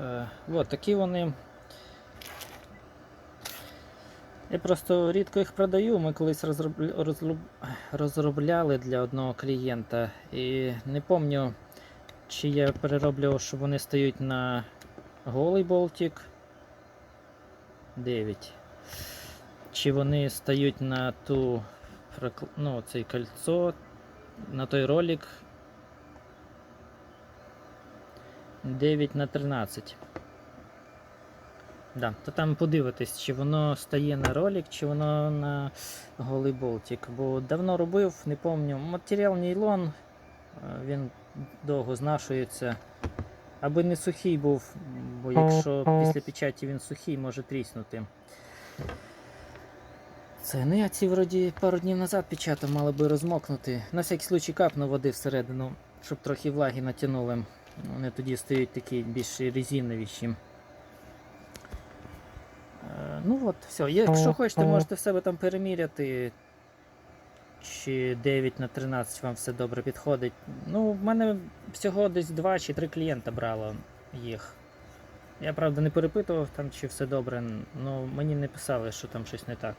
Е, от такі вони. Я просто рідко їх продаю. Ми колись розроб- розроб- розробляли для одного клієнта. І не пам'ятаю, чи я перероблював, що вони стають на голий болтик 9. Чи вони стають на ту ну, цей кольцо, на той ролик 9 на 13. Да, то там подивитись, чи воно стає на ролик, чи воно на голий болтик. Бо давно робив, не пам'ятаю. Матеріал нейлон, е, він довго знашується. Аби не сухий був, бо якщо після печаті він сухий, може тріснути. Це ну я ці вроді пару днів назад печатав, мали би розмокнути. На всякий случай капну води всередину, щоб трохи влаги натягнули. Вони тоді стають такі більш резиновіші. Е, Ну от, все. Якщо хочете, можете в себе там переміряти. Чи 9 на 13 вам все добре підходить. Ну, в мене всього десь 2 чи 3 клієнта брало їх. Я правда не перепитував там, чи все добре, але мені не писали, що там щось не так.